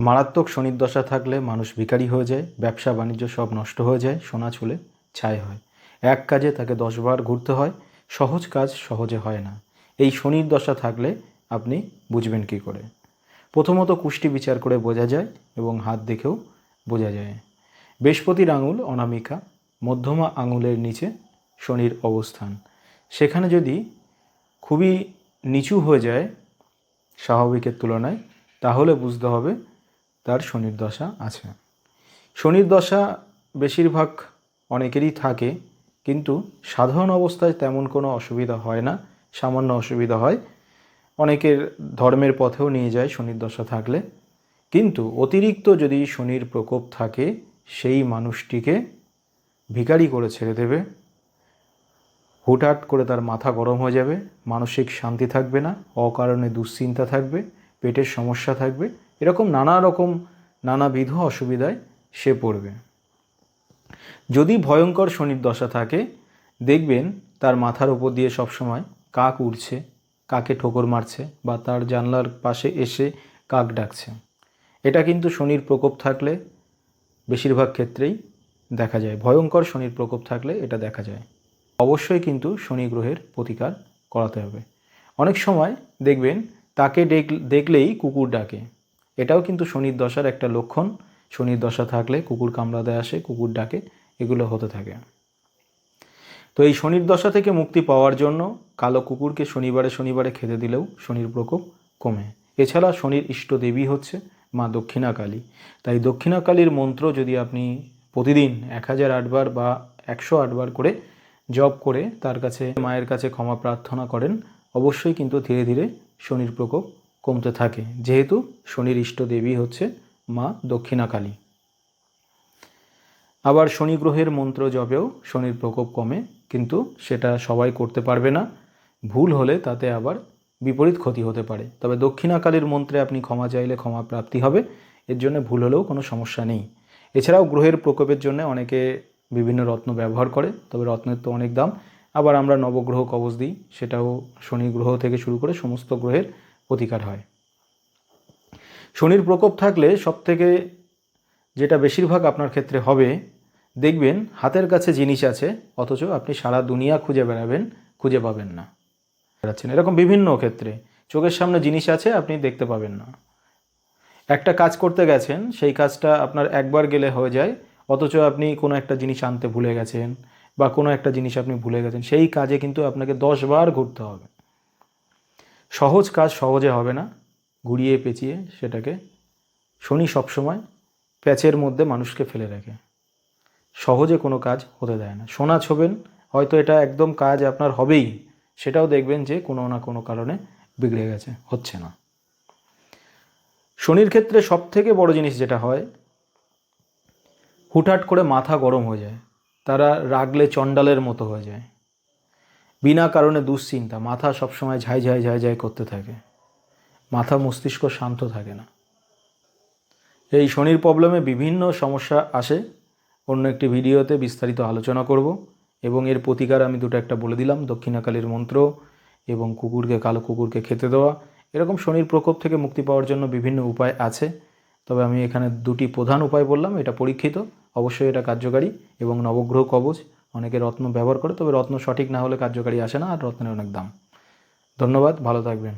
মারাত্মক শনির দশা থাকলে মানুষ ভিখারি হয়ে যায়, ব্যবসা বাণিজ্য সব নষ্ট হয়ে যায়, সোনা চুলে ছাই হয়। এক কাজে তাকে দশবার ঘুরতে হয়, সহজ কাজ সহজে হয় না। এই শনির দশা থাকলে আপনি বুঝবেন কী করে। প্রথমত কুষ্টি বিচার করে বোঝা যায় এবং হাত দেখেও বোঝা যায়। বৃহস্পতির আঙুল অনামিকা, মধ্যমা আঙুলের নিচে শনির অবস্থান। সেখানে যদি খুবই নিচু হয়ে যায় স্বাভাবিকের তুলনায়, তাহলে বুঝতে হবে তার শনির দশা আছে। শনির দশা বেশিরভাগ অনেকেরই থাকে, কিন্তু সাধারণ অবস্থায় তেমন কোনো অসুবিধা হয় না, সামান্য অসুবিধা হয়। অনেকের ধর্মের পথেও নিয়ে যায় শনির দশা থাকলে। কিন্তু অতিরিক্ত যদি শনির প্রকোপ থাকে, সেই মানুষটিকে ভিখারি করে ছেড়ে দেবে। হুটহাট করে তার মাথা গরম হয়ে যাবে, মানসিক শান্তি থাকবে না, অকারণে দুশ্চিন্তা থাকবে, পেটের সমস্যা থাকবে এরকম নানা রকম নানাবিধ অসুবিধায় সে পড়বে। যদি ভয়ঙ্কর শনির দশা থাকে, দেখবেন তার মাথার উপর দিয়ে সবসময় কাক উড়ছে, কাকে ঠোকর মারছে বা তার জানলার পাশে এসে কাক ডাকছে। এটা কিন্তু শনির প্রকোপ থাকলে বেশিরভাগ ক্ষেত্রেই দেখা যায়। ভয়ঙ্কর শনির প্রকোপ থাকলে এটা দেখা যায়। অবশ্যই কিন্তু শনি গ্রহের প্রতিকার করাতে হবে। অনেক সময় দেখবেন তাকে দেখ দেখলেই কুকুর ডাকে। এটাও কিন্তু শনির দশার একটা লক্ষণ। শনির দশা থাকলে কুকুর কামড়াতে আসে, কুকুর ডাকে, এগুলো হতে থাকে। তো এই শনির দশা থেকে মুক্তি পাওয়ার জন্য কালো কুকুরকে শনিবারে শনিবারে খেতে দিলেও শনির প্রকোপ কমে। এছাড়া শনির ইষ্ট দেবী হচ্ছে মা দক্ষিণাকালী। তাই দক্ষিণাকালীর মন্ত্র যদি আপনি প্রতিদিন এক হাজার আটবার বা একশো আটবার করে জপ করে তার কাছে, মায়ের কাছে ক্ষমা প্রার্থনা করেন, অবশ্যই কিন্তু ধীরে ধীরে শনির প্রকোপ কমতে থাকে। যেহেতু শনির ইষ্ট দেবী হচ্ছে মা দক্ষিণাকালী। আবার শনি গ্রহের মন্ত্র জপেও শনির প্রকোপ কমে, কিন্তু সেটা সবাই করতে পারবে না। ভুল হলে তাতে আবার বিপরীত ক্ষতি হতে পারে। তবে দক্ষিণাকালীর মন্ত্রে আপনি ক্ষমা চাইলে ক্ষমা প্রাপ্তি হবে। এর জন্য ভুল হলেও কোনো সমস্যা নেই। এছাড়াও গ্রহের প্রকোপের জন্য অনেকে বিভিন্ন রত্ন ব্যবহার করে, তবে রত্নের তো অনেক দাম। আবার আমরা নবগ্রহ কবচ দিই, সেটাও শনি গ্রহ থেকে শুরু করে সমস্ত গ্রহের প্রতিকার হয়। শনির প্রকোপ থাকলে সবথেকে যেটা বেশিরভাগ আপনার ক্ষেত্রে হবে, দেখবেন হাতের কাছে জিনিস আছে, অথচ আপনি সারা দুনিয়া খুঁজে বেড়াবেন, খুঁজে পাবেন না। বেড়াচ্ছেন। এরকম বিভিন্ন ক্ষেত্রে চোখের সামনে জিনিস আছে, আপনি দেখতে পাবেন না। একটা কাজ করতে গেছেন, সেই কাজটা আপনার একবার গেলে হয়ে যায়, অথচ আপনি কোনো একটা জিনিস আনতে ভুলে গেছেন, বা কোনো একটা জিনিস আপনি ভুলে গেছেন, সেই কাজে কিন্তু আপনাকে দশবার ঘুরতে হবে। সহজ কাজ সহজে হবে না। ঘুরিয়ে পেঁচিয়ে সেটাকে শনি সবসময় প্যাচের মধ্যে মানুষকে ফেলে রাখে। সহজে কোনো কাজ হতে দেয় না। সোনা ছোবেন হয়তো এটা একদম কাজ আপনার হবেই, সেটাও দেখবেন যে কোনো না কোনো কারণে বিগড়ে গেছে, হচ্ছে না। শনির ক্ষেত্রে সব থেকে বড় জিনিস যেটা হয়, হুটহাট করে মাথা গরম হয়ে যায়। তারা রাগলে চণ্ডালের মতো হয়ে যায়। বিনা কারণে দুশ্চিন্তা, মাথা সবসময় ঝাই ঝাই ঝাই ঝাই করতে থাকে। মাথা মস্তিষ্ক শান্ত থাকে না। এই শনির প্রবলেমে বিভিন্ন সমস্যা আসে। অন্য একটি ভিডিওতে বিস্তারিত আলোচনা করব এবং এর প্রতিকার আমি দুটো একটা বলে দিলাম, দক্ষিণাকালীর মন্ত্র এবং কুকুরকে, কালো কুকুরকে খেতে দেওয়া। এরকম শনির প্রকোপ থেকে মুক্তি পাওয়ার জন্য বিভিন্ন উপায় আছে। তবে আমি এখানে দুটি প্রধান উপায় বললাম, এটা পরীক্ষিত। অবশ্যই এটা কার্যকারী এবং নবগ্রহ কবচ। অনেকে রত্ন ব্যবহার করে, তবে রত্ন সঠিক না হলে কার্যকারী আসে না, আর রত্নের অনেক দাম। ধন্যবাদ, ভালো থাকবেন।